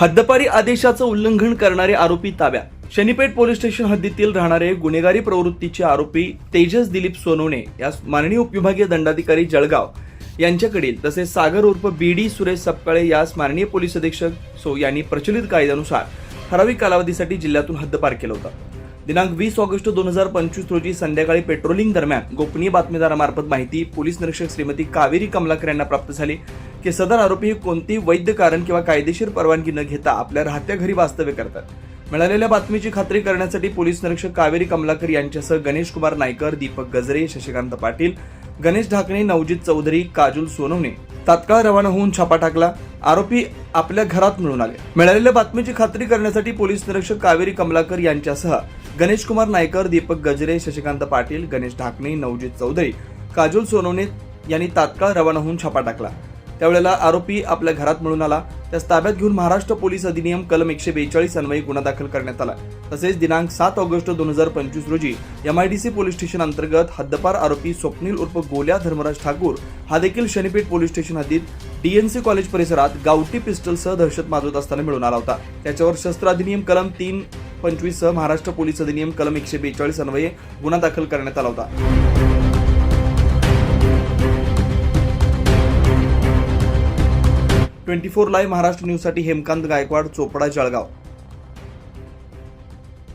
हद्दपारी आदेशाचं उल्लंघन करणारे आरोपी ताब्यात. शनीपेठ पोलीस स्टेशन हद्दीतील राहणारे गुन्हेगारी प्रवृत्तीचे आरोपी तेजस दिलीप सोनवणे या माननीय उपविभागीय दंडाधिकारी जळगाव यांच्याकडील तसेच सागर उर्फ बीडी सुरेश सपकाळे यास माननीय पोलीस अधीक्षक सो यांनी प्रचलित कायद्यानुसार ठराविक कालावधीसाठी जिल्ह्यातून हद्दपार केलं होतं. दिनांक वीस ऑगस्ट दोन हजार पंचवीस रोजी संध्याकाळी पेट्रोलिंग दरम्यान गोपनीय बातमीदारामार्फत माहिती पोलीस निरीक्षक श्रीमती कावेरी कमलाकर यांना प्राप्त झाली. की सदर आरोपी हे कोणतेही वैध कारण किंवा कायदेशीर परवानगी न घेता आपल्या राहत्या घरी वास्तव्य करतात. मिळालेल्या बातमीची खात्री करण्यासाठी पोलीस निरीक्षक कावेरी कमलाकर यांच्यासह गणेश कुमार नायकर दीपक गजरे शशिकांत पाटील गणेश ढाकणे नवजित चौधरी काजल सोनवणे तात्काळ रवाना होऊन छापा टाकला. आरोपी आपल्या घरात मिळून आले. मिळालेल्या बातमीची खात्री करण्यासाठी पोलीस निरीक्षक कावेरी कमलाकर यांच्यासह गणेश कुमार नायकर दीपक गजरे शशिकांत पाटील गणेश ढाकणे नवजित चौधरी काजल सोनवणे यांनी तात्काळ रवाना होऊन छापा टाकला. त्यावेळेला आरोपी आपल्या घरात मिळून आला. त्यास ताब्यात घेऊन महाराष्ट्र पोलीस अधिनियम कलम एकशे बेचाळीस अन्वयी गुन्हा दाखल करण्यात आला. तसेच दिनांक सात ऑगस्ट दोन हजार पंचवीस रोजी एमआयडीसी पोलीस स्टेशन अंतर्गत हद्दपार आरोपी स्वप्नील उर्फ गोल्या धर्मराज ठाकूर हा देखील शनीपेठ पोलीस स्टेशन हद्दीत डीएनसी कॉलेज परिसरात गावठी पिस्टलसह दहशत माजवत असताना मिळून आला होता. त्याच्यावर शस्त्र अधिनियम कलम तीन पंचवीस सह महाराष्ट्र पोलीस अधिनियम कलम एकशे बेचाळीस अन्वये गुन्हा दाखल करण्यात आला होता. ट्वेंटी फोर लाईव्ह महाराष्ट्र न्यूजसाठी हेमकांत गायकवाड चोपडा जळगाव.